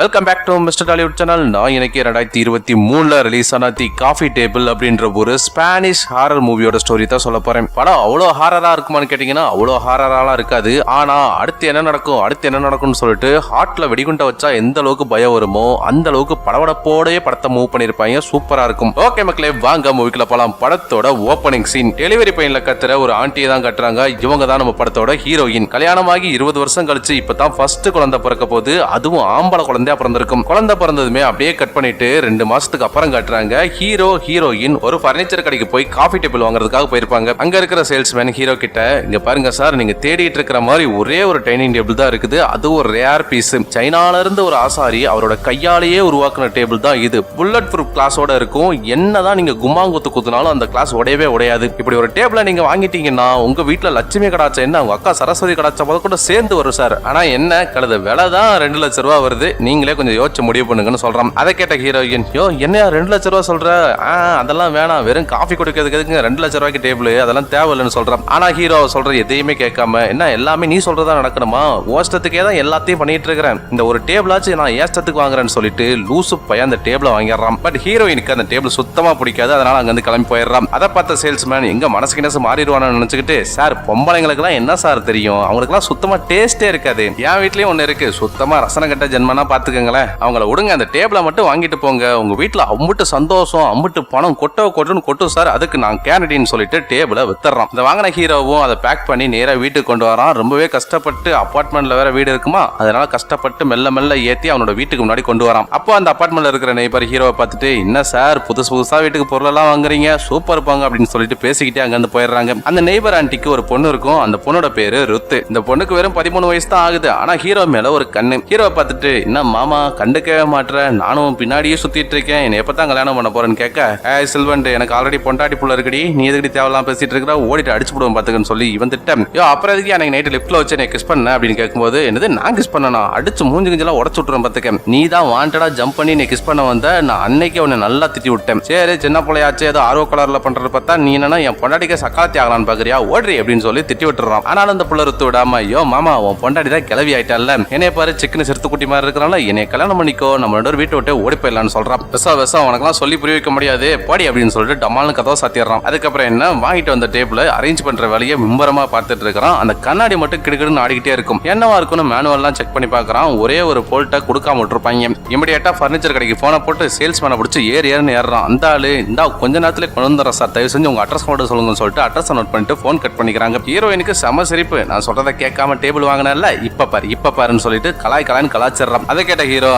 Welcome back to mister Tollywood channel நான் இன்னைக்கு ரெண்டாயிரத்தி இருபத்தி மூணுல ரிலீஸ் ஆன தி காஃபி டேபிள் அப்படின்ற ஒரு ஸ்பானிஷ் ஹாரர் மூவியோட ஸ்டோரி தான் சொல்ல போறேன். படம் அவ்வளோ ஹாரரா இருக்குமான்னு கேட்டீங்கன்னா அவ்வளோ ஹாரராலாம் இருக்காது. ஆனா அடுத்து என்ன நடக்கும் அடுத்து என்ன நடக்கும்னு சொல்லிட்டு ஹார்ட்ல வெடிகுண்ட வச்சா எந்த அளவுக்கு பயம் வருமோ அந்த அளவுக்கு படவடப்போடயே படத்தை மூவ் பண்ணிருப்பாங்க சூப்பரா இருக்கும். ஓகே மக்களே வாங்க மூவிக்குள்ள போலாம். படத்தோட ஓப்பனிங் சீன் டெலிவரி பையன்ல கத்துற ஒரு ஆண்டியை தான் கட்டுறாங்க. இவங்க தான் நம்ம படத்தோட ஹீரோயின் கல்யாணமாகி இருபது வருஷம் கழிச்சு இப்பதான் ஃபர்ஸ்ட் குழந்தை பிறக்க போது அதுவும் ஆம்பளை குழந்தை குழந்தையா பிறந்திருக்கும். குழந்தை பிறந்ததுமே அப்படியே கட் பண்ணிட்டு ரெண்டு மாசத்துக்கு அப்புறம் காட்டுறாங்க. ஹீரோ ஹீரோயின் ஒரு பர்னிச்சர் கடைக்கு போய் காஃபி டேபிள் வாங்குறதுக்காக போயிருப்பாங்க. அங்க இருக்கிற சேல்ஸ்மேன் ஹீரோ கிட்ட இங்க பாருங்க சார் நீங்க தேடிட்டு இருக்கிற மாதிரி ஒரே ஒரு டைனிங் டேபிள் தான் இருக்குது. அது ஒரு ரேர் பீஸ் சைனால இருந்து ஒரு ஆசாரி அவரோட கையாலேயே உருவாக்குன டேபிள் தான் இது. புல்லட் ப்ரூஃப் கிளாஸோட இருக்கும். என்னதான் நீங்க கும்மாங்குத்து குத்துனாலும் அந்த கிளாஸ் உடையவே உடையாது. இப்படி ஒரு டேபிளை நீங்க வாங்கிட்டீங்கன்னா உங்க வீட்டுல லட்சுமி கடாச்சா என்ன? உங்க அக்கா சரஸ்வதி கடாச்சா? கூட சேர்ந்து வரும் சார் ஆனா என்ன? கழுத விலை தான் ரெண்டு லட்ச ரூபா வருது. நீ நீங்களே கொஞ்சம் யோசிச்சு முடிவு பண்ணுங்கன்னு சொல்கிறான் அதை கேட்ட ஹீரோயின் யோ என்ன ரெண்டு லட்ச ரூபா சொல்கிற ஆ அதெல்லாம் வேணாம். வெறும் காஃபி குடிக்கிறதுக்கு ரெண்டு லட்ச ரூபாய்க்கு டேபிள் அதெல்லாம் தேவையில்லைன்னு சொல்கிறான் ஆனால் ஹீரோ சொல்கிற எதையுமே கேட்காம என்ன எல்லாமே நீ சொல்கிறதா நடக்கணுமா? ஓஷ்டத்துக்கே தான் எல்லாத்தையும் பண்ணிட்டு இருக்கிறேன். இந்த ஒரு டேபிளாச்சும் நான் ஏஷ்டத்துக்கு வாங்குறேன்னு சொல்லிட்டு லூசு பையன் அந்த டேபிளை வாங்கிடுறான். பட் ஹீரோயினுக்கு அந்த டேபிள் சுத்தமாக பிடிக்காது. அதனால அங்கேருந்து கிளம்பி போயிடுறான். அதை பார்த்த சேல்ஸ்மேன் எங்க மனசுக்கு நெசு மாறிடுவானு நினச்சிக்கிட்டு சார் பொம்பளைங்களுக்குலாம் என்ன சார் தெரியும்? அவங்களுக்குலாம் சுத்தமாக டேஸ்டே இருக்காது. என் வீட்லேயும் ஒன்று இருக்கு. சுத்தமாக ரசனை கட்ட ஜென்மனா பார்த்துக்கங்களேன். அவங்கள விடுங்க அந்த டேபிளை மட்டும் வாங்கிட்டு போங்க. உங்க வீட்டில் அம்புட்டு சந்தோஷம் அம்புட்டு பணம் கொட்டோ கொட்டுன்னு கொட்டும் சார். அதுக்கு நான் கேனடின்னு சொல்லிட்டு டேபிளை வித்துறான் இந்த வாங்கின ஹீரோவும் அதை பேக் பண்ணி நேராக வீட்டுக்கு கொண்டு வரான். ரொம்பவே கஷ்டப்பட்டு அப்பார்ட்மெண்ட்ல வேற வீடு இருக்குமா? அதனால கஷ்டப்பட்டு மெல்ல மெல்ல ஏற்றி அவனோட வீட்டுக்கு முன்னாடி கொண்டு வரான். அப்போ அந்த அப்பார்ட்மெண்ட்ல இருக்கிற நெய்பர் ஹீரோவை பார்த்துட்டு என்ன சார் புதுசு புதுசா வீட்டுக்கு பொருளெல்லாம் வாங்குறீங்க? சூப்பர் இருப்பாங்க அப்படின்னு சொல்லிட்டு பேசிக்கிட்டே அங்கேருந்து போயிடுறாங்க. அந்த நெய்பர் ஆண்டிக்கு ஒரு பொண்ணு இருக்கும். அந்த பொண்ணோட பேரு ருத்து. இந்த பொண்ணுக்கு வெறும் பதிமூணு வயசு தான் ஆகுது. ஆனா ஹீரோ மேல ஒரு கண்ணு. ஹீரோவை பார்த்துட்டு என்ன மாமா கண்டுக்கவே மாட்டேற நானும் பின்னாடியே சுத்திட்டு இருக்கேன். என்ன எப்பதான் கல்யாணம் பண்ண போறேன்னு கேட்க ஏ செல்வன் எனக்கு ஆல்ரெடி பொண்டாட்டி புள்ள இருக்கடி. நீ எதுக்கடி தேவையெல்லாம் பேசிட்டு இருக்கிற? ஓடிட்டு அடிச்சு போடுவோம் பாத்துக்கன்னு சொல்லி இவன் திட்டம். யோ அப்புறம் எதுக்கு எனக்கு நைட்டு லிப்ட்ல வச்சு எனக்கு கிஸ் பண்ண? அப்படின்னு கேட்கும்போது என்னது நான் கிஸ் பண்ணனா? அடிச்சு மூஞ்சி கிஞ்செல்லாம் உடச்சு விட்டுறேன் பாத்துக்க. நீ தான் வாண்டடா ஜம்ப் பண்ணி நீ கிஸ் பண்ண வந்த. நான் அன்னைக்கு அவனை நல்லா திட்டி விட்டேன். சரி சின்ன பிள்ளையாச்சு ஏதோ ஆர்வ கலர்ல பண்றது பார்த்தா நீ என்னன்னா என் பொண்டாட்டிக்கு சக்காலத்தி ஆகலான்னு பாக்குறியா? ஓடுறி அப்படின்னு சொல்லி திட்டி விட்டுறான். ஆனாலும் அந்த புள்ள ருத்து விடாம ஐயோ மாமா உன் பொண்டாட்டி தான் கிளவி ஆயிட்டால என்னைய பாரு சிக்கனு சிறுத்து குட்டி மாதிரி இருக்கிறனால. என்னை கல்யாணம் பண்ணிக்கோ நம்ம ரெண்டு வீட்டை விட்டு ஓடி போயிடலாம்னு சொல்றான் விசா விசா உனக்குலாம் சொல்லி புரிய வைக்க முடியாது. பாடி அப்படின்னு சொல்லிட்டு டமால்னு கதவை சாத்திடுறான். அதுக்கப்புறம் என்ன வாங்கிட்டு வந்த டேபிள் அரேஞ்ச் பண்ற வேலையை மும்பரமா பார்த்துட்டு இருக்கிறான். அந்த கண்ணாடி மட்டும் கிடுக்கிடுன்னு ஆடிக்கிட்டே இருக்கும். என்னவா இருக்கும்னு மேனுவல்லாம் செக் பண்ணி பார்க்கறான். ஒரே ஒரு போல்ட்டை கொடுக்காம விட்டுருப்பாங்க. இமிடியேட்டா ஃபர்னிச்சர் கடைக்கு போனை போட்டு சேல்ஸ்மேனை பிடிச்சி ஏறி ஏறுன்னு ஏறான் அந்த ஆளு இந்த கொஞ்ச நேரத்துல கொண்டு வந்துடுறேன் சார். தயவு செஞ்சு உங்க அட்ரஸ் மட்டும் சொல்லுங்கன்னு சொல்லிட்டு அட்ரஸ் நோட் பண்ணிட்டு ஃபோன் கட் பண்ணிக்கிறாங்க. ஹீரோயினுக்கு செம சிரிப்பு. நான் சொல்றதை கேட்காம டேபிள் வாங்கினேன்ல இப்ப பாரு இப்ப பாருன்னு சொல்லிட்டு கலாய் கலாய்னு கலாச்சிடுறான் அதை கேட்ட ஹீரோ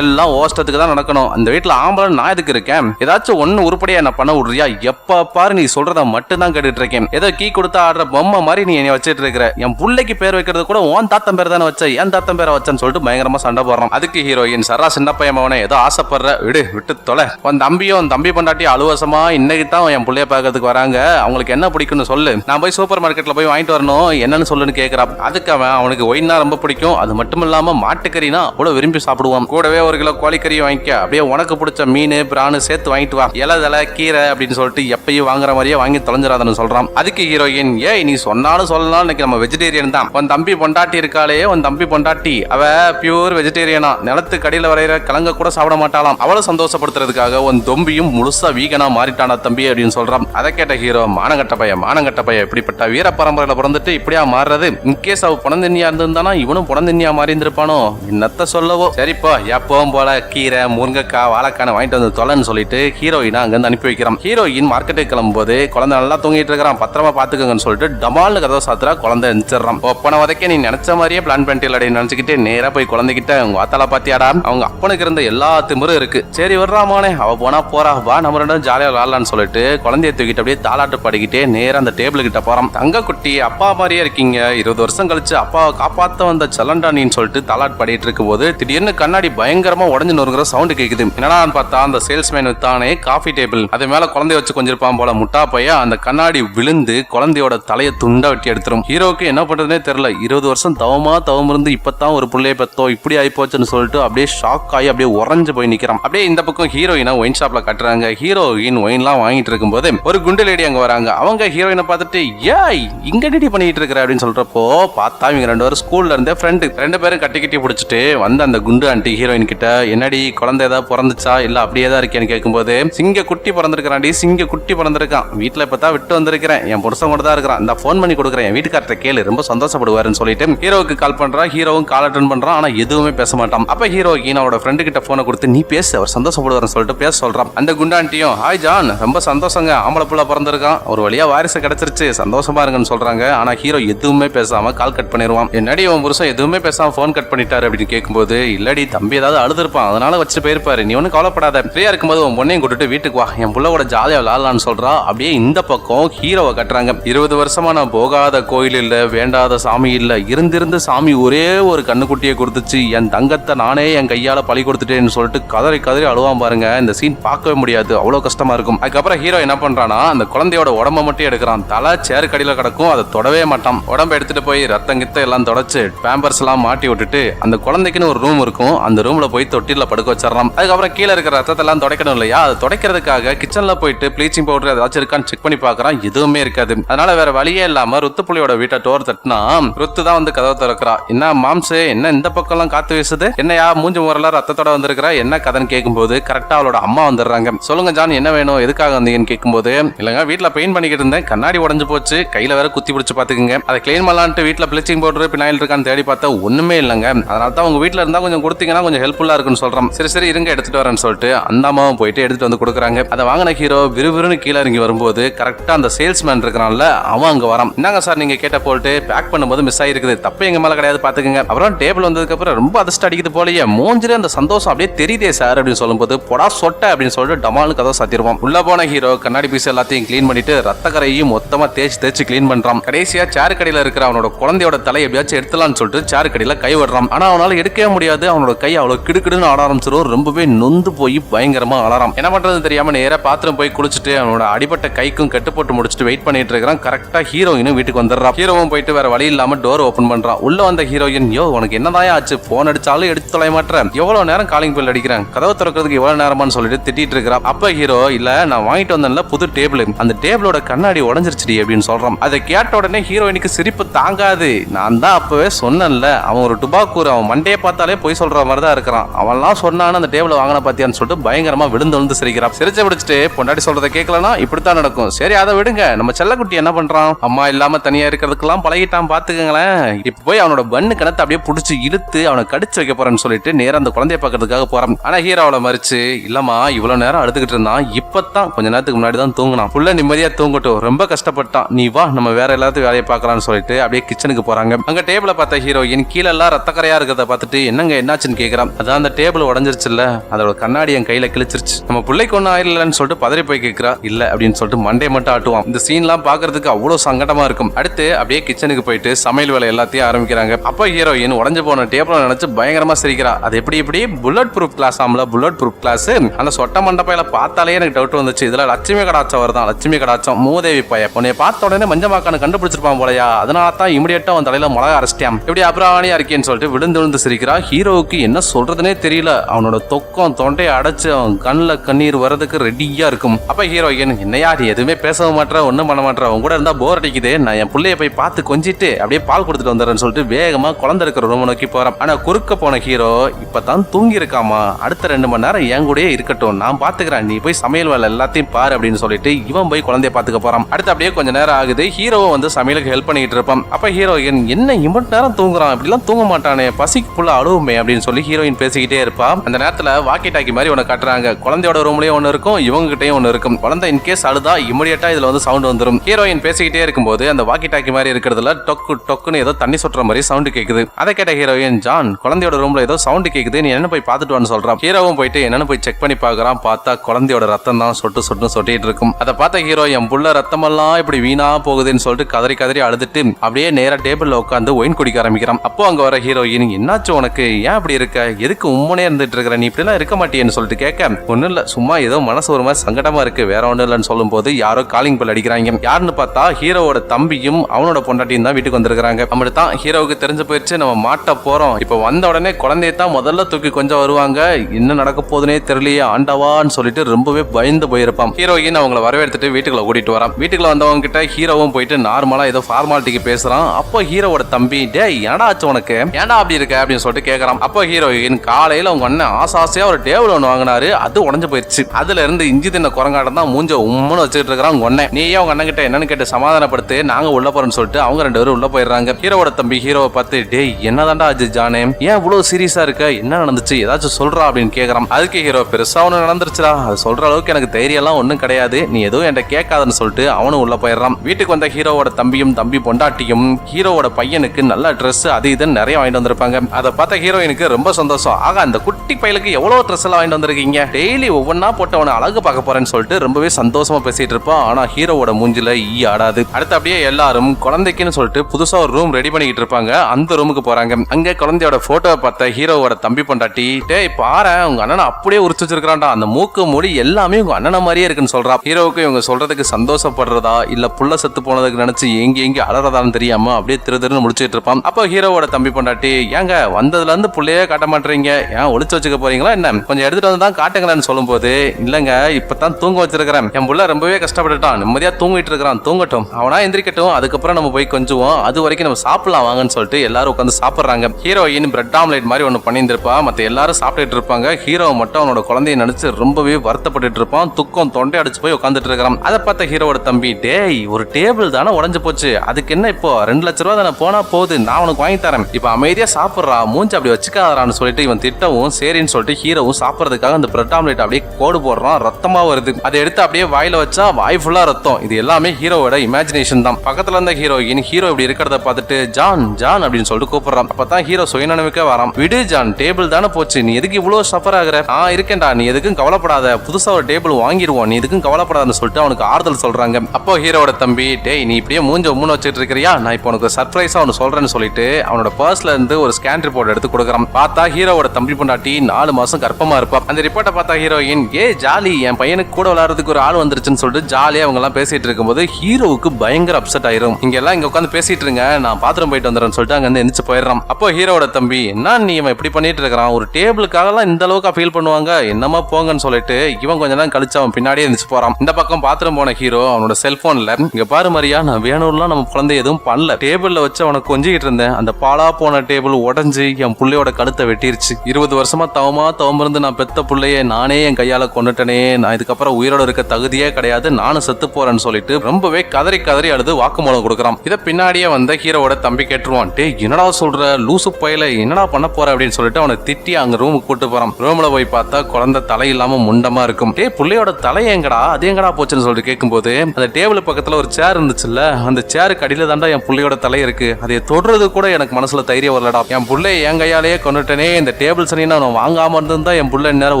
எல்லாம் ஓஷ்டத்துக்கு தான் நடக்கணும். அந்த வீட்டுல ஆம்பளை நான் எதுக்கு இருக்கேன்? ஏதாச்சும் ஒன்னு உருப்படியா என்ன பண்ண விடுறியா? எப்ப பாரு நீ சொல்றத மட்டும் தான் கேட்டுட்டு இருக்கேன் ஏதோ கீ கொடுத்தா ஆடுற பொம்மை மாதிரி நீ என்னை வச்சிட்டு இருக்கிற என் பிள்ளைக்கு பேர் வைக்கிறது கூட உன் தாத்தன் பேர் தானே வச்ச என் தாத்தன் பேரை வச்சேன்னு சொல்லிட்டு பயங்கரமா சண்டை போடுறான். அதுக்கு ஹீரோயின் சரா சின்ன பையன் மவனே ஏதோ ஆசைப்படுற. விடு விட்டு தொலை. உன் தம்பியும் உன் தம்பி பொண்டாட்டி அலுவசமா இன்னைக்கு தான் என் பிள்ளைய பார்க்கறதுக்கு வராங்க. அவங்களுக்கு என்ன பிடிக்கும்னு சொல்லு. நான் போய் சூப்பர் மார்க்கெட்ல போய் வாங்கிட்டு வரணும். என்னன்னு சொல்லுன்னு கேட்கிறான் அதுக்கு அவன் அவனுக்கு ஒயின்னா ரொம்ப பிடிக்கும். அது மட்டும் இல்லாம மாட்டுக்கறினா அவ்வளவு விரும்பி சாப்பிடுவோம். கூடவே ஒரு கிலோ கோழிக்கறியும் வாங்கிக்க. அப்படியே உனக்கு பிடிச்ச மீன் பிரானு சேர்த்து வாங்கிட்டு வா. இலை தலை கீரை அப்படின்னு சொல்லிட்டு எப்பயும் வாங்குற மாதிரியே வாங்கி தொலைஞ்சிடாதன்னு சொல்றான். அதுக்கு ஹீரோயின் ஏய் நீ சொன்னாலும் சொல்லலாம். இன்னைக்கு நம்ம வெஜிடேரியன் தான். உன் தம்பி பொண்டாட்டி இருக்காளே உன் தம்பி பொண்டாட்டி. அவ பியூர் வெஜிடேரியனா நிலத்து கடியில வரைகிற கிழங்க கூட சாப்பிட மாட்டாளாம். அவளை சந்தோஷப்படுத்துறதுக்காக உன் தொம்பியும் முழுசா வீகனா மாறிட்டானா தம்பி? அப்படின்னு சொல்றான். அதை கேட்ட ஹீரோ மானங்கட்ட பையன் மானங்கட்ட பையன். இப்படிப்பட்ட வீர பரம்பரையில பிறந்துட்டு இப்படியா மாறுறது? இன்கேஸ் அவ புனந்தின்னியா இருந்திருந்தானா இவனும் புனந்தின்னியா மாறி இருந்திருப்பானோ என்னத்த சொல்லவோ? சரிப்பா எப்பவும் போல கீரை முருங்கைக்காய் வாழைக்கான வாங்கிட்டு வந்து தொலைன்னு சொல்லிட்டு ஹீரோயினை அங்கிருந்து அனுப்பி வைக்கிறான் ஹீரோயின் மார்க்கெட்டுக்கு கிளம்பும்போது குழந்தை நல்லா தூங்கிட்டு இருக்கிறான். பத்திரமா பாத்துக்கோங்கன்னு சொல்லிட்டு டமால்னு கதவை சாத்துறா குழந்தை எந்திரிச்சிடறான். ஒப்பனை வதைக்க நீ நினைச்ச மாதிரியே பிளான் பண்ணிட்டு அப்படின்னு நினைச்சுக்கிட்டு நேரா போய் குழந்தைகிட்ட உங்க வாத்தால பாத்தியாடா? அவங்க அப்பனுக்கு இருந்த எல்லா திமிரும் இருக்கு. சரி வர்றாமானே அவ போனா போறா. வா நம்ம ரெண்டும் ஜாலியா விளாட்லான்னு சொல்லிட்டு குழந்தைய தூக்கிட்டு அப்படியே தாலாட்டு பாடிக்கிட்டே நேரா அந்த டேபிள் கிட்ட போறான். தங்க குட்டி அப்பா மாதிரியே இருக்கீங்க. இருபது வருஷம் கழிச்சு அப்பாவை காப்பாத்த வந்த செல்லண்டானின்னு சொல்லிட்டு தாலாட்டு பாடிட்டு இருக்கும் போது திடீர்னு கண்ணாடி பயங்கரமா உடஞ்சு நொறுங்குற சவுண்ட் கேக்குது. என்னடான்னு பார்த்தா அந்த சேல்ஸ்மேன் தானே காஃபி டேபிள் அது மேல குழந்தைய வச்சு கொஞ்சிருப்பான் போல. முட்டா பையா அந்த கண்ணாடி விழுந்து குழந்தையோட தலையை துண்டா வெட்டி எடுத்துரும். ஹீரோக்கு என்ன பண்றதுனே தெரியல. இருபது வருஷம் தவமா தவம் இருந்து இப்பதான் ஒரு பிள்ளைய பத்தோ இப்படி ஆயி போச்சுன்னு சொல்லிட்டு அப்படியே ஷாக் ஆகி அப்படியே உறைஞ்சு போய் நிக்கிறான். அப்படியே இந்த பக்கம் ஹீரோயினை ஒயின் ஷாப்ல கட்டுறாங்க. ஹீரோயின் ஒயின்லாம் வாங்கிட்டு இருக்கும்போது ஒரு குண்டு லேடி அங்க வராங்க. அவங்க ஹீரோயினை பார்த்துட்டு ஏய் இங்க டிடி பண்ணிட்டு இருக்கிற? அப்படின்னு சொல்றப்போ பார்த்தா இவங்க ரெண்டு பேரும் ஸ்கூல்ல இருந்தே ஃப்ரெண்டு ரெண்டு பேரும் கட்டி கட்டி பிடிச்சிட்டு வந்த வந்து அந்த குண்டு ஆண்டி ஹீரோயின் கிட்ட என்னடி குழந்தை ஏதாவது பிறந்துச்சா? இல்ல அப்படியே தான் இருக்கேன்னு கேட்கும்போது சிங்க குட்டி பிறந்திருக்கிறான்டி சிங்க குட்டி பிறந்திருக்கான். வீட்டுல இப்பதான் விட்டு வந்திருக்கிறேன். என் புருஷன் கூட தான் இருக்கிறான். இந்த ஃபோன் பண்ணி கொடுக்குறேன். என் வீட்டுக்கார்ட்ட கேளு. ரொம்ப சந்தோஷப்படுவாருன்னு சொல்லிட்டு ஹீரோவுக்கு கால் பண்றான். ஹீரோவும் கால் அட்டன் பண்றான். ஆனா எதுவுமே பேச மாட்டான். அப்ப ஹீரோ ஈனாவோட ஃப்ரெண்டு கிட்ட போனை கொடுத்து நீ பேசு. அவர் சந்தோஷப்படுவாருன்னு சொல்லிட்டு பேச சொல்றான். அந்த குண்டாண்டியும் ஹாய் ஜான் ரொம்ப சந்தோஷங்க. ஆம்பளை புள்ள பிறந்திருக்கான். ஒரு வழியா வாரிசு கிடைச்சிருச்சு. சந்தோஷமா இருங்கன்னு சொல்றாங்க. ஆனா ஹீரோ எதுவுமே பேசாம கால் கட் பண்ணிடுவான் என்னடி உன் புருஷன் எதுவுமே பேசாம ஃபோன் கட் பண்ணிட்டாரு அப்படின்னு கேட்கும்போது இல்லடி தம்பி ஏதாவது அழுதுருப்பான். அதனால வச்சுட்டு போயிருப்பாரு. நீ ஒன்றும் கவலைப்படாத. ஃப்ரீயா இருக்கும்போது உன் பொண்ணையும் கூட்டிட்டு வீட்டுக்கு வா. என் புள்ள கூட ஜாலியாக விளாடலான்னு சொல்றா. அப்படியே இந்த பக்கம் ஹீரோவை கட்டுறாங்க. இருபது வருஷமா நான் போகாத கோயில் இல்ல வேண்டாத சாமி இல்ல. இருந்திருந்து சாமி ஒரே ஒரு கண்ணுக்குட்டியை கொடுத்துச்சு. என் தங்கத்தை நானே என் கையால பழி கொடுத்துட்டேன்னு சொல்லிட்டு கதறி கதறி அழுவான் பாருங்க. இந்த சீன் பார்க்கவே முடியாது. அவ்வளவு கஷ்டமா இருக்கும். அதுக்கப்புறம் ஹீரோ என்ன பண்றானா அந்த குழந்தையோட உடம்ப மட்டும் எடுக்கிறான். தலை சேர் கடியில கிடக்கும். அதை தொடவே மாட்டான். உடம்ப எடுத்துட்டு போய் ரத்தம் கித்த எல்லாம் தொடச்சு பேம்பர்ஸ் எல்லாம் மாட்டி விட்டுட்டு அந்த குழந்தைக்குன்னு ஒரு ரூம் இருக்கும். அந்த ரூமில் போய் தொட்டியில் படுக்க வச்சிடறான் அதுக்கப்புறம் கீழே இருக்கிற ரத்தத்தெல்லாம் துடைக்கணும் இல்லையா? அதை துடைக்கிறதுக்காக கிச்சனில் போயிட்டு ப்ளீச்சிங் பவுடர் ஏதாச்சும் இருக்கான்னு செக் பண்ணி பார்க்குறான். எதுவுமே இருக்காது. அதனால வேற வழியே இல்லாமல் ருத்து புள்ளியோட வீட்டை டோர் தட்டினா ருத்து தான் வந்து கதவை திறக்கிறா. என்ன மாம்சு என்ன இந்த பக்கம்லாம் காத்து வீசுது? என்னையா மூஞ்சி முறையில் ரத்தத்தோட வந்திருக்கிறா? என்ன கதைன்னு கேட்கும்போது கரெக்டாக அவளோட அம்மா வந்துடுறாங்க. சொல்லுங்க ஜான் என்ன வேணும்? எதுக்காக வந்தீங்கன்னு கேட்கும்போது இல்லைங்க வீட்டில் பெயிண்ட் பண்ணிக்கிட்டு இருந்தேன். கண்ணாடி உடஞ்சு போச்சு. கையில் வேற குத்தி பிடிச்சி பார்த்துக்குங்க. அதை க்ளீன் பண்ணலான்ட்டு வீட்டில் ப்ளீச்சிங் பவுடர் பினாயில் இருக்கான்னு தேடி பார்த்தா ஒன்றுமே இல்லைங்க. அதனால தான் உங்கள் வீட்டில் இருந்தா கொஞ்சம் கொடுத்தீங்கன்னா கொஞ்சம் ஹெல்ப்ஃபுல்லா இருக்குன்னு சொல்றோம். சரி சரி இருங்க எடுத்துட்டு வரேன்னு சொல்லிட்டு அந்த அம்மாவும் போயிட்டு எடுத்துட்டு வந்து கொடுக்குறாங்க. அதை வாங்கின ஹீரோ விறுவிறுன்னு கீழே இறங்கி வரும்போது கரெக்டா அந்த சேல்ஸ்மேன் இருக்கிறான்ல அவன் அங்க வரான். என்னங்க சார் நீங்க கேட்ட போட்டு பேக் பண்ணும்போது மிஸ் ஆயிருக்குது. தப்பு எங்க மேல கிடையாது பாத்துக்கங்க. அப்புறம் டேபிள் வந்ததுக்கு அப்புறம் ரொம்ப அதிர்ஷ்டம் அடிக்குது போலயே. மூஞ்சிலே அந்த சந்தோஷம் அப்படியே தெரியுதே சார் அப்படின்னு சொல்லும்போது பொடா சொட்ட அப்படின்னு சொல்லிட்டு டமால்னு அதை சாத்திருவோம் உள்ள போன ஹீரோ கண்ணாடி பீஸ் எல்லாத்தையும் க்ளீன் பண்ணிட்டு ரத்த கரையும் மொத்தமா தேய்ச்சி தேய்ச்சி க்ளீன் பண்றான். கடைசியா சேர் கடையில இருக்கிற அவனோட குழந்தையோட தலை எப்படியாச்சும் எடுத்துலாம்னு சொல்லிட்டு சேர் கடையில கை விடுறான். ஆனா அவனால எடுக்கவே முடியாது. அவனோட கை அவ்வளவு கிடுக்கிடுன்னு ஆட ஆரம்பிச்சிடும் ரொம்பவே நொந்து போய் பயங்கரமா அலாரம். என்ன பண்றது தெரியாம நேரா பாத்திரம் போய் குளிச்சுட்டு அவனோட அடிபட்ட கைக்கும் கட்டு போட்டு முடிச்சுட்டு வெயிட் பண்ணிட்டு இருக்கிறான். கரெக்டா ஹீரோயினும் வீட்டுக்கு வந்துடுறான். ஹீரோவும் போயிட்டு வேற வழி இல்லாம டோர் ஓபன் பண்றான். உள்ள வந்த ஹீரோயின் யோ உனக்கு என்னதான் ஆச்சு? போன் அடிச்சாலும் எடுத்து தொலை மாட்டேன். எவ்வளவு நேரம் காலிங் பெல் அடிக்கிறேன்? கதவை திறக்கிறதுக்கு எவ்வளவு நேரமானு சொல்லிட்டு திட்டிட்டு இருக்கிறான். அப்ப ஹீரோ இல்ல நான் வாங்கிட்டு வந்தேன்ல புது டேபிள் அந்த டேபிளோட கண்ணாடி உடஞ்சிருச்சுடி அப்படின்னு சொல்றான். அதை கேட்ட உடனே ஹீரோயினுக்கு சிரிப்பு தாங்காது. நான் தான் அப்பவே சொன்னேன்ல அவன் ஒரு டுபாக்கூர் அவன் மண்டே பார்த்தாலே பொய் சொல்ற மாதிரி தான் இருக்கிறான். அவன்லாம் சொன்னான்னு அந்த டேபிள் வாங்கின பாத்தியான்னு சொல்லிட்டு பயங்கரமா விழுந்து விழுந்து சிரிக்கிறான். சிரிச்ச பிடிச்சிட்டு பொண்டாட்டி சொல்கிறத கேட்கலனா இப்படித்தான் நடக்கும். சரி அதை விடுங்க. நம்ம செல்லக்குட்டி என்ன பண்றான்? அம்மா இல்லாம தனியா இருக்கிறதுக்கெல்லாம் பழகிட்டான் பாத்துக்கங்களேன். இப்ப போய் அவனோட பண்ணு கணத்தை அப்படியே பிடிச்சி இழுத்து அவனை கடிச்சு வைக்க போறேன்னு சொல்லிட்டு நேராக அந்த குழந்தைய பார்க்கறதுக்காக போறான். ஆனா ஹீரோ அவளை மறிச்சு இல்லம்மா இவ்வளவு நேரம் அழுதுகிட்டு இருந்தான். இப்பதான் கொஞ்ச நேரத்துக்கு முன்னாடி தான் தூங்கினான். புள்ள நிம்மதியா தூங்கட்டும். ரொம்ப கஷ்டப்பட்டான். நீ வா நம்ம வேற எல்லாத்தையும் வேலையை பார்க்கலாம்னு சொல்லிட்டு அப்படியே கிச்சனுக்கு போறாங்க. அங்க டேபிள பார்த்த ஹீரோயின் கீழே எல்லாம் ரத்தக்கரையா இருக்கிறத பார்த்துட்டு என்ன என்னங்க என்னாச்சுன்னு கேட்கிறான் அதான் அந்த டேபிள் உடஞ்சிருச்சுல்ல அதோட கண்ணாடி என் கையில கிழிச்சிருச்சு. நம்ம பிள்ளைக்கு ஒன்றும் ஆயிடலன்னு சொல்லிட்டு பதறி போய் கேட்கிறா இல்ல அப்படின்னு சொல்லிட்டு மண்டே மட்டும் ஆட்டுவான். இந்த சீன்லாம் பார்க்கறதுக்கு அவ்வளவு சங்கடமா இருக்கும். அடுத்து அப்படியே கிச்சனுக்கு போயிட்டு சமையல் வேலை எல்லாத்தையும் ஆரம்பிக்கிறாங்க. அப்ப ஹீரோயின் உடஞ்சு போன டேபிள் நினைச்சு பயங்கரமா சிரிக்கிறா. அது எப்படி எப்படி? புல்லட் ப்ரூஃப் கிளாஸ் ஆமல புல்லட் ப்ரூஃப் கிளாஸ் அந்த சொட்ட மண்டப்பையில பார்த்தாலே எனக்கு டவுட் வந்துச்சு. இதுல லட்சுமி கடாச்சம் வருதான் லட்சுமி கடாச்சம் மூதேவி பைய உன்னை பார்த்த உடனே மஞ்சமாக்கான கண்டுபிடிச்சிருப்பான் போலயா. அதனால தான் இமிடியட்டா அவன் தலையில மிளகா அரைச்சிட்டான் இப்படி அபராணியா இருக்கேன்னு சொல்லிட்டு விழுந்து விழுந்து சிரிக்கிறா. ஹீரோவுக்கு என்ன சொல்றதுனே தெரியல. அவனோட தொக்கம் தொண்டையை அடைச்சு அவன் கண்ணில் கண்ணீர் வர்றதுக்கு ரெடியா இருக்கும். அப்ப ஹீரோ என்னையா நீ எதுவுமே பேச மாட்டேற ஒன்றும் பண்ண மாட்டேற அவன் கூட இருந்தா போர் அடிக்குது நான் என் பிள்ளைய போய் பார்த்து கொஞ்சிட்டு அப்படியே பால் கொடுத்துட்டு வந்துடுறேன்னு சொல்லிட்டு வேகமா குழந்தை இருக்கிற ரூம் நோக்கி போறான். ஆனா குறுக்க போன ஹீரோ இப்பதான் தூங்கி இருக்காமா அடுத்த ரெண்டு மணி நேரம் என் கூடயே இருக்கட்டும். நான் பாத்துக்கிறேன். நீ போய் சமையல் வேலை எல்லாத்தையும் பாரு அப்படின்னு சொல்லிட்டு இவன் போய் குழந்தைய பாத்துக்க போறான். அடுத்து அப்படியே கொஞ்ச நேரம் ஆகுது. ஹீரோவும் வந்து சமையலுக்கு ஹெல்ப் பண்ணிட்டு இருப்பான். அப்ப ஹீரோயின் என்ன இவ்வளவு நேரம் தூங்குறான்? இப்படிலாம் தூங்க மாட்டானே. பசிக்கு புள்ள அழுவுமே அப்படின்னு சொல்லி ஹீரோயின் பேசிக்கிட்டே இருப்பா. அந்த நேரத்துல வாக்கி டாக்கி மாதிரி உனக்கு கட்டுறாங்க. குழந்தையோட ரூம்லயும் ஒன்னு இருக்கும் இவங்க கிட்டயும் ஒன்னு இருக்கும். குழந்தை இன்கேஸ் அழுதா இமிடியட்டா இதுல வந்து சவுண்ட் வந்துரும். ஹீரோயின் பேசிக்கிட்டே இருக்கும்போது அந்த வாக்கி டாக்கி மாதிரி இருக்கிறதுல டொக்கு டொக்குன்னு ஏதோ தண்ணி சொட்டுற மாதிரி சவுண்ட் கேக்குது. அதை கேட்ட ஹீரோயின் ஜான் குழந்தையோட ரூம்ல ஏதோ சவுண்ட் கேக்குது. நீ என்ன போய் பார்த்துட்டு வான்னு சொல்றான். ஹீரோவும் போயிட்டு என்னன்னு போய் செக் பண்ணி பாக்குறான் பார்த்தா குழந்தையோட ரத்தம் தான் சொட்டு சொட்டு சொட்டிட்டு இருக்கும். அதை பார்த்த ஹீரோ என் புள்ள ரத்தமெல்லாம் இப்படி வீணா போகுதுன்னு சொல்லிட்டு கதறி கதறி அழுதுட்டு அப்படியே நேரா டேபிள்ல உட்காந்து ஒயின் குடிக்க ஆரம்பிக்கிறான். அப்போ அங்க வர ஹீரோயின் என்னாச்சு உனக்கு? ஏன் அப்படி இருக்க? எதுக்கு உம்மனே இருந்துட்டு இருக்கிற? நீ இப்படிலாம் இருக்க மாட்டியேன்னு சொல்லிட்டு கேட்க. ஒண்ணும் இல்ல. சும்மா ஏதோ மனசு ஒரு மாதிரி சங்கடமா இருக்கு. வேற ஒண்ணும் இல்லைன்னு சொல்லும் போது யாரோ காலிங் பெல் அடிக்கிறாங்க. யாருன்னு பார்த்தா ஹீரோவோட தம்பியும் அவனோட பொண்டாட்டியும் தான் வீட்டுக்கு வந்திருக்காங்க அப்படித்தான் ஹீரோவுக்கு தெரிஞ்சு போயிடுச்சு நம்ம மாட்ட போறோம். இப்போ வந்த உடனே குழந்தைய தான் முதல்ல தூக்கி கொஞ்சம் வருவாங்க. என்ன நடக்க போகுதுனே தெரியலையே. ஆண்டவான்னு சொல்லிட்டு ரொம்பவே பயந்து போயிருப்பான். ஹீரோயின் அவங்கள வரவேற்றுட்டு வீட்டுக்குள்ள கூட்டிட்டு வரான். வீட்டுக்குள்ள வந்தவங்க கிட்ட ஹீரோவும் போயிட்டு நார்மலா ஏதோ ஃபார்மாலிட்டிக்கு பேசுறான். அப்போ ஹீரோவோட தம்பி டே என்னடா ஆச்சு உனக்கு? ஏன்டா அப்படி இருக்க? அப்படின்னு சொல்லிட்டு கேட்குறான் அப்போ ஹீரோயின் காலையில அவங்க அண்ணன் ஆசை ஒரு டேபிள் ஒன்று வாங்கினாரு. அது உடஞ்சு போயிடுச்சு. அதுல இருந்து இஞ்சி தின்ன குரங்காட்டம் தான் மூஞ்ச உம்முன்னு வச்சுட்டு இருக்கிறான் உங்க அண்ணன். நீயே அவங்க அண்ணன் கிட்ட என்னன்னு கேட்டு சமாதானப்படுத்து நாங்க உள்ள போறோம்னு சொல்லிட்டு அவங்க ரெண்டு பேரும் உள்ள போயிடுறாங்க. ஹீரோட தம்பி ஹீரோவை பார்த்து டேய் என்னதான்டா ஆச்சு ஜானே? ஏன் இவ்வளவு சீரியஸா இருக்க? என்ன நடந்துச்சு? ஏதாச்சும் சொல்றா? அப்படின்னு கேட்கறான் அதுக்கு ஹீரோ பெருசா ஒண்ணு நடந்துருச்சுடா. அது சொல்ற அளவுக்கு எனக்கு தைரியம் எல்லாம் ஒண்ணும் கிடையாது. நீ எதுவும் என்கிட்ட கேட்காதன்னு சொல்லிட்டு அவனும் உள்ள போயிடுறான். வீட்டுக்கு வந்த ஹீரோவோட தம்பியும் தம்பி பொண்டாட்டியும் ஹீரோவோட பையனுக்கு நல்ல ட்ரெஸ் அது இதுன்னு நிறைய வாங்கிட்டு வந்திருப்பாங்க. அதை பார்த்த ஹீரோயினுக்கு ரொம்ப சந்தோஷம். ஆக அந்த குட்டி பையலுக்கு எவ்வளவு ட்ரெஸ் எல்லாம் வாங்கிட்டு வந்திருக்கீங்க? டெய்லி ஒவ்வொன்றா போட்டு அவனை அழகு பார்க்க போறேன்னு சொல்லிட்டு ரொம்பவே சந்தோஷமா பேசிட்டு இருப்பான். ஆனா ஹீரோவோட மூஞ்சில ஈ ஆடாது. அடுத்து அப்படியே எல்லாரும் குழந்தைக்குன்னு சொல்லிட்டு புதுசா ஒரு ரூம் ரெடி பண்ணிக்கிட்டு இருப்பாங்க. அந்த ரூமுக்கு போறாங்க. அங்க குழந்தையோட போட்டோவை பார்த்த ஹீரோவோட தம்பி பொண்டாட்டி டேய் பாரு உங்க அண்ணனை அப்படியே உரிச்சு வச்சிருக்கான்டா அந்த மூக்கு மூடி எல்லாமே உங்க அண்ணனை மாதிரியே இருக்குன்னு சொல்றா. ஹீரோவுக்கு இவங்க சொல்றதுக்கு சந்தோஷப்படுறதா இல்ல புள்ள செத்து போனதுக்கு நினைச்சு எங்க எங்க அலறதான்னு தெரியாம அப்படியே திரு திருன்னு முடிச்சிட்டு இருப்பான். அப்போ ஹீரோவோட தம்பி பொண்டாட்டி ஏங்க வந்ததுல இருந்து புள்ளையே காட்ட மாட்டீங்க ஏன் ஒளிச்சு வச்சுக்க போறீங்களா என்ன? கொஞ்சம் எடுத்துட்டு வந்து தான் காட்டுங்களேன்னு சொல்லும்போது இல்லங்க இப்பதான் தூங்க வச்சிருக்கிறேன். என் புள்ள ரொம்பவே கஷ்டப்பட்டுட்டான். நிம்மதியா தூங்கிட்டு இருக்கிறான். தூங்கட்டும். அவனா எந்திரிக்கட்டும். அதுக்கப்புறம் நம்ம போய் கொஞ்சுவோம். அது வரைக்கும் நம்ம சாப்பிடலாம் வாங்கன்னு சொல்லிட்டு எல்லாரும் உட்காந்து சாப்பிடுறாங்க. ஹீரோயின் பிரெட் ஆம்லேட் மாதிரி ஒன்று பண்ணியிருந்திருப்பா. மற்ற எல்லாரும் சாப்பிட்டுட்டு இருப்பாங்க. ஹீரோ மட்டும் அவனோட குழந்தைய நினைச்சு ரொம்பவே வருத்தப்பட்டுட்டு இருப்பான். துக்கம் தொண்டை அடிச்சு போய் உட்காந்துட்டு இருக்கிறான். அதை பார்த்த ஹீரோவோட தம்பி டேய் ஒரு டேபிள் தானே உடஞ்சு போச்சு. அதுக்கு என்ன இப்போ? ரெண்டு லட்ச ரூபா தானே போனா போகுது. நான் உனக்கு வாங்கி தரேன். இப்போ அமைதியா சாப்பிட்றா. மூஞ்ச அப்படி வச்சுக்காதான்னு சொல்லிட்டு இவன் திட்டவும் சரின்னு சொல்லிட்டு ஹீரோவும் சாப்பிட்றதுக்காக அந்த பிரெட் ஆம்லேட் அப்படியே கோடு போடுறான் ரத்தமா வருது. அதை எடுத்து அப்படியே வாயில வச்சா வாய் ஃபுல்லா ரத்தம். இது எல்லாமே ஹீரோவோட இமேஜினேஷன் தான். பக்கத்துல இருந்த ஹீரோயின் ஹீரோ இப்படி இருக்கிறத பார்த்துட்டு ஜான் ஜான் அப்படின்னு சொல்லிட்டு கூப்பிடுறான். அப்பதான் ஹீரோ சுயநனவுக்கே வரான். விடு ஜான் டேபிள் தானே போச்சு. நீ எதுக்கு இவ்வளவு சஃபர் ஆகுற? ஆ இருக்கேன்டா. நீ எதுக்கும் கவலைப்படாத. புதுசா ஒரு டேபிள் வாங்கிடுவோம் நீ எதுக்கும் கவலைப்படாதுன்னு சொல்லிட்டு அவனுக்கு ஆறுதல் சொல்றாங்க. அப்போ ஹீரோவோட தம்பி டேய் நீ இப்படியே மூஞ்ச மூணு வச்சுட்டு இருக்கிறியா? நான் இப்போ உனக்கு சர்ப்ரைஸா ஒன்று சொல்றேன்னு சொல்லிட்டு அவனோட பர்ஸ்ல இருந்து ஒரு ஸ்கேன் ரிப்போர்ட் எடுத்து கொடுக்குறான் பார்த்தா ஹீரோவோட தம்பி பொண்டாட்டி நாலு மாசம் கர்ப்பமா இருப்பா. அந்த ரிப்போர்ட்டை பார்த்தா ஹீரோயின் ஏ ஜாலி என் பையனுக்கு கூட விளையாடுறதுக்கு ஒரு ஆள் வந்துருச்சுன்னு சொல்லிட்டு ஜாலியா அவங்க எல்லாம் பேசிட்டு இருக்கும்போது ஹீரோவுக்கு பயங்கர அப்செட் ஆயிரும். இங்க எல்லாம் இங்க உட்காந்து பேசிட்டு இருங்க நான் பாத்ரூம் போயிட்டு வந்துடுறேன்னு சொல்லிட்டு அங்க இருந்து எந்திரிச்சு போயிடுறான். அப்போ ஹீரோவோட தம்பி என்ன நீ இவன் இப்படி பண்ணிட்டு இருக்கிறான்? ஒரு டேபிளுக்காக எல்லாம் இந்த அளவுக்கு ஃபீல் பண்ணுவாங்க? என்னமா போங்கன்னு சொல்லிட்டு இவன் கொஞ்ச நேரம் கழிச்சு அவன் பின்னாடியே எந்திரிச்சு போறான். இந்த பக்கம் பாத்ரூம் போன ஹீரோ அவனோட செல்போன்ல இங்க பாரு மரியா நான் வேணும்லாம் நம்ம குழந்தை எதுவும் பண்ணல. டேபிள்ல வச்சு அவனை கொஞ்சிக்கிட்டு இருந்தேன். அந்த பாலா போன டேபிள் உடஞ்சு என் புள்ளையோட கழுத்தை வெட்டிருச்சு. இருபது வருஷமா தவமா தவமிருந்து நான் பெத்த புள்ளைய நானே என் கையால கொண்டுட்டனே நான் இதுக்கப்புறம் உயிரோட இருக்க தகுதியே கிடையாது. நானும் செத்து போறேன்னு சொல்லிட்டு ரொம்பவே கதறி கதறி அழுது வாக்குமூலம் கொடுக்குறான். இதை பின்னாடியே வந்த ஹீரோட தம்பி கேட்டுருவான் டே என்னடா சொல்ற? லூசு பையல என்னடா பண்ண போற? அப்படின்னு சொல்லிட்டு அவனை திட்டி அங்க ரூமுக்கு கூட்டு போறான். ரூம்ல போய் பார்த்தா குழந்தை தலை இல்லாம முண்டமா இருக்கும். டே புள்ளையோட தலை எங்கடா? அது எங்கடா போச்சுன்னு சொல்லிட்டு கேட்கும்போது அந்த டேபிள் பக்கத்துல ஒரு சேர் இருந்துச்சுல்ல அந்த சேருக்கு அடியில தாண்டா என் புள்ளையோட தலை இருக்கு. அதை தொடுறது கூட எனக்கு மனசுல தைரியம் வரலடா. என் புள்ளை என் கையாலேயே கொண்டுட்டனே இந்த டேபிள் சனி அவன் வாங்காம இருந்திருந்தா என் புள்ள நேரம்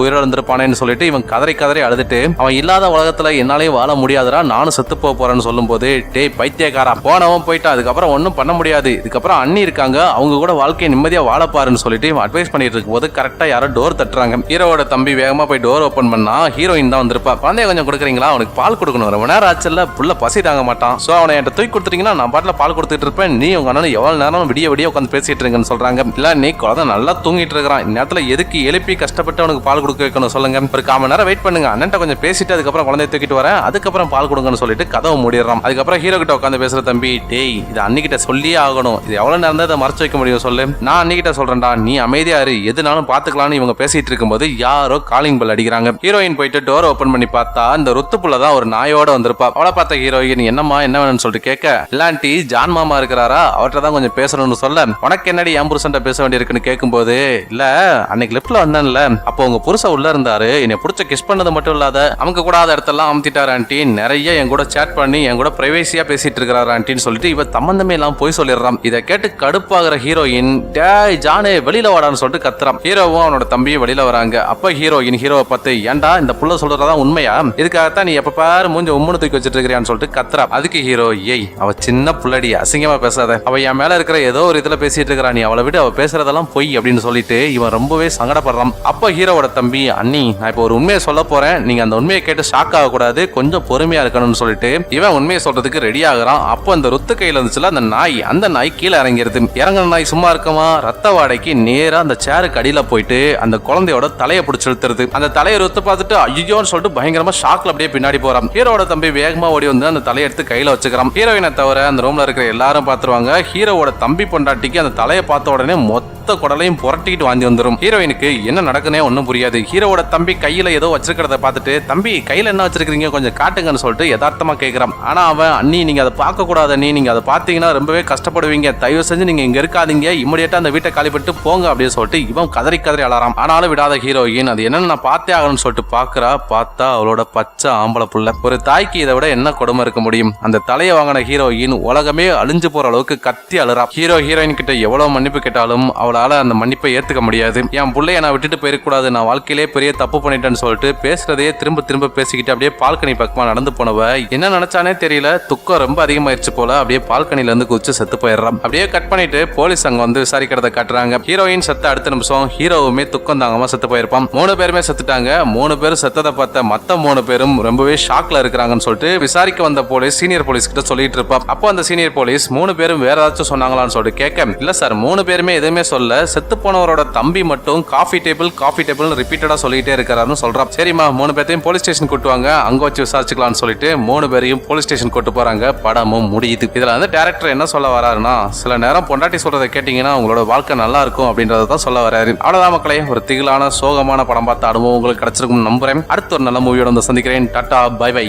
உயிரிழந்திருப்பானேன்னு சொல்லிட்டு இவன் கதரை கதறி அழுதுட்டு அவன் இல்லாத உலகத்துல என்னாலேயே வாழ முடியாதுடா நானும் செத்து போக போறேன்னு சொல்லும்போது டேய் பைத்தியக்காரா போனவன் போயிட்டான் அதுக்கப்புறம் ஒன்றும் பண்ண முடியாது. இதுக்கப்புறம் அண்ணி இருக்காங்க அவங்க கூட வாழ்க்கையை நிம்மதியா வாழப்பாருன்னு சொல்லிட்டு இவன் அட்வைஸ் பண்ணிட்டு இருக்கும்போது கரெக்டா யாரோ டோர் தட்டுறாங்க. ஹீரோட தம்பி வேகமா போய் டோர் ஓப்பன் பண்ணா ஹீரோயின் தான் வந்திருப்பா. குழந்தைய கொஞ்சம் கொடுக்குறீங்களா? அவனுக்கு பால் கொடுக்கணும். ரொம்ப நேரம் ஆச்சுல்ல புள்ள பசி தாங்க மாட்டான். சோ அவனை என்கிட்ட தூக்கி கொடுத்துட்டீங்கன்னா நான் பாட்டில் பால் கொடுத்துட்டு இருப்பேன். நீ உங்க அண்ணன் எவ்வளவு நேரம் விடிய விடிய உட்காந்து பேசிட்டு இருக்கேன்னு சொல்றாங்க. இல்ல நீ குழந்தை நல்லா தூங்கிட்டு இருக்கிறான். இந்நேரத்துல எதுக்கு எழுப்பி கஷ்டப்பட்டு அவனுக்கு பால் கொடுக்க வைக்கணும் சொல்லுங்க. ஒரு காம நேரம் வெயிட் பண்ணுங்க. அண்ணன் கொஞ்சம் பேசிட்டு அதுக்கப்புறம் குழந்தைய தூக்கிட்டு வரேன். அதுக்கப்புறம் பால் கொடுங்கன்னு சொல்லிட்டு கதவை மூடிடுறான். அதுக்கப்புறம் ஹீரோ கிட்ட உட்காந்து பேசுற தம்பி டேய் இது அன்னிக்கிட்ட சொல்லியே ஆகணும். இது எவ்வளவு நேரம் இதை மறைச்சு வைக்க முடியும் சொல்லு. நான் அன்னிக்கிட்ட சொல்றேன்டா. நீ அமைதியா இரு. எதுனாலும் பாத்துக்கலாம்னு இவங்க பேசிட்டு இருக்கும்போது யாரோ காலிங் பெல் அடிக்கிறாங்க. ஹீரோயின் போயிட்டு டோர் ஓபன் பண்ணி பார்த்தா இந்த ரொத்து தான் ஒரு நாயோட வந்திருப்பா. அவளை பார்த்த ஹீரோயின் என்னம்மா என்ன வேணும்னு சொல்லிட்டு கேட்க இல்லாண்டி ஜான் மாமா இருக்கிறாரா? அவர்கிட்ட தான் கொஞ்சம் பேசணும்னு சொல்ல. உனக்கு என்னடி என் புருஷன்ட்ட பேச இருக்குன்னு கேட்கும்போது இல்ல அன்னைக்கு லிப்ட்ல வந்தேன்ல. அப்போ உங்க புருஷன் உள்ள இருந்தாரு. என்னை பிடிச்ச கிஸ் பண்ணது மட்டும் இல்லாத அவங்க கூட இடத்தெல்லாம் அமுத்திட்டாரு ஆண்டி நிறைய என் கூட சேட் பண்ணி என் கூட பிரைவேசியா பேசிட்டு இருக்கிறாரு ஆண்டின்னு சொல்லிட்டு இவ தம்பந்தமே எல்லாம் போய் சொல்லிடுறான். இதை கேட்டு கடுப்பாகிற ஹீரோயின் டேய் ஜானே வெளியில வாடான்னு சொல்லிட்டு கத்துறான். ஹீரோவும் அவனோட தம்பியும் வெளியில வராங்க. அப்ப ஹீரோயின் ஹீரோவை பார்த்து ஏன்டா இந்த புள்ள சொல்றதா உண்மையா? இதுக்காகத்தான் நீ எப்ப பாரு மூஞ்ச உம்முன்னு தூக்கி வச்சிட்டு இருக்கிறான்னு சொல்லிட்டு கத்துறா. அதுக்கு ஹீரோ ஏய் அவ சின்ன புள்ளடி அசிங்கமா பேசாத. அவ என் மேல இருக்கிற ஏதோ ஒரு இதுல பேசிட்டு இருக்கிறா. நீ அவளை விட்டு அவ பேசுறத அதெல்லாம் பொய் அப்படின்னு சொல்லிட்டு இவன் ரொம்பவே சங்கடப்படுறான். அப்போ ஹீரோவோட தம்பி அண்ணி நான் இப்போ ஒரு உண்மையை சொல்ல போறேன். நீங்க அந்த உண்மையை கேட்டு ஷாக் ஆகக்கூடாது கொஞ்சம் பொறுமையா இருக்கணும்னு சொல்லிட்டு இவன் உண்மையை சொல்றதுக்கு ரெடி ஆகுறான். அப்போ அந்த ருத்து கையில இருந்துச்சுல அந்த நாய் அந்த நாய் கீழே இறங்கிருது இறங்குன நாய் சும்மா இருக்கமா? ரத்த வாடைக்கு நேரா அந்த சேருக்கு அடியில போயிட்டு அந்த குழந்தையோட தலையை பிடிச்சி இழுத்துருது. அந்த தலையை ருத்து பார்த்துட்டு ஐயோன்னு சொல்லிட்டு பயங்கரமா ஷாக்ல அப்படியே பின்னாடி போறான். ஹீரோட தம்பி வேகமா ஓடி வந்து அந்த தலையை எடுத்து கையில வச்சுக்கிறான். ஹீரோயினை தவிர அந்த ரூம்ல இருக்கிற எல்லாரும் பாத்துருவாங்க ஹீரோவோட தம்பி பொண்டாட்டிக்கு அந்த தலையை பார்த்த உடனே மொத்த மொத்த குடலையும் புரட்டிட்டு வாந்தி வந்துரும். ஹீரோயினுக்கு என்ன நடக்குனே ஒன்றும் புரியாது. ஹீரோவோட தம்பி கையில் ஏதோ வச்சிருக்கிறத பார்த்துட்டு தம்பி கையில் என்ன வச்சிருக்கீங்க கொஞ்சம் காட்டுங்கன்னு சொல்லிட்டு யதார்த்தமாக கேட்குறான் ஆனா அவன் அண்ணி நீங்க அதை பார்க்கக்கூடாது அண்ணி. நீங்கள் அதை பார்த்தீங்கன்னா ரொம்பவே கஷ்டப்படுவீங்க. தயவு செஞ்சு நீங்க இங்க இருக்காதீங்க. இம்மிடியட்டா அந்த வீட்டை காலி பண்ணிட்டு போங்க அப்படின்னு சொல்லிட்டு இவன் கதறி கதறி அழறான். ஆனாலும் விடாத ஹீரோயின் அது என்னென்ன நான் பார்த்தே ஆகணும்னு சொல்லிட்டு பார்க்குறா. பார்த்தா அவளோட பச்சை ஆம்பளை புள்ள. ஒரு தாய்க்கு இதை விட என்ன கொடுமை இருக்க முடியும்? அந்த தலையை வாங்கின ஹீரோயின் உலகமே அழிஞ்சு போற அளவுக்கு கத்தி அழுறா. ஹீரோ ஹீரோயின் கிட்ட எவ்வளவு மன்னிப்பு கேட்டாலும் அவளால அந்த மன்னிப்பை ஏத்துக்க முடியாது. என் புள்ளைய நான் விட்டுட்டு போயிருக்கூடாது. நான் வாழ்க்கையிலே பெரிய தப்பு பண்ணிட்டேன்னு சொல்லிட்டு பேசுறதையே திரும்ப திரும்ப பேசிக்கிட்டு அப்படியே பால்கனி பக்கமா நடந்து போனவ என்ன நினைச்சானே தெரியல. துக்கம் ரொம்ப அதிகமாயிருச்சு போல அப்படியே பால்கனில இருந்து குதிச்சு செத்து போயிடுறான். அப்படியே கட் பண்ணிட்டு போலீஸ் அங்க வந்து விசாரிக்கிறத காட்டுறாங்க. ஹீரோயின் செத்த அடுத்த நிமிஷம் ஹீரோவுமே துக்கம் தாங்கமா செத்து போயிருப்பான். மூணு பேருமே செத்துட்டாங்க. மூணு பேரும் செத்ததை பார்த்த மத்த மூணு பேரும் ரொம்பவே ஷாக்ல இருக்கிறாங்கன்னு சொல்லிட்டு விசாரிக்க வந்த போலீஸ் சீனியர் போலீஸ் கிட்ட சொல்லிட்டு இருப்பான். அப்போ அந்த சீனியர் போலீஸ் மூணு பேரும் வேற ஏதாச்சும் சொன்னாங்களான்னு சொல்லிட்டு கேட்க இல்ல சார் மூணு பேருமே எதுவுமே சொல்ல செத்து போனவரோட தம்பி மட்டும் காஃபி டேபிள் காஃபி டேபிள் ரிப்பீட்டடா சொல்லிட்டே இருக்கிறாருன்னு சொல்றான் சரிம்மா மூணு பேர்த்தையும் போலீஸ் ஸ்டேஷன் கூட்டுவாங்க அங்க வச்சு விசாரிச்சுக்கலாம்னு சொல்லிட்டு மூணு பேரையும் போலீஸ் ஸ்டேஷன் கூட்டு போறாங்க. படமும் முடியுது. இதுல வந்து டேரக்டர் என்ன சொல்ல வராருன்னா சில நேரம் பொண்டாட்டி சொல்றதை கேட்டீங்கன்னா உங்களோட வாழ்க்கை நல்லா இருக்கும் அப்படின்றத தான் சொல்ல வராரு. அவ்வளவுதான் மக்களே ஒரு திகிலான சோகமான படம் பார்த்த அனுபவம் உங்களுக்கு கிடைச்சிருக்கும் நம்புறேன். அடுத்த ஒரு நல்ல மூவியோட வந்து சந்திக்கிறேன். Tata bye by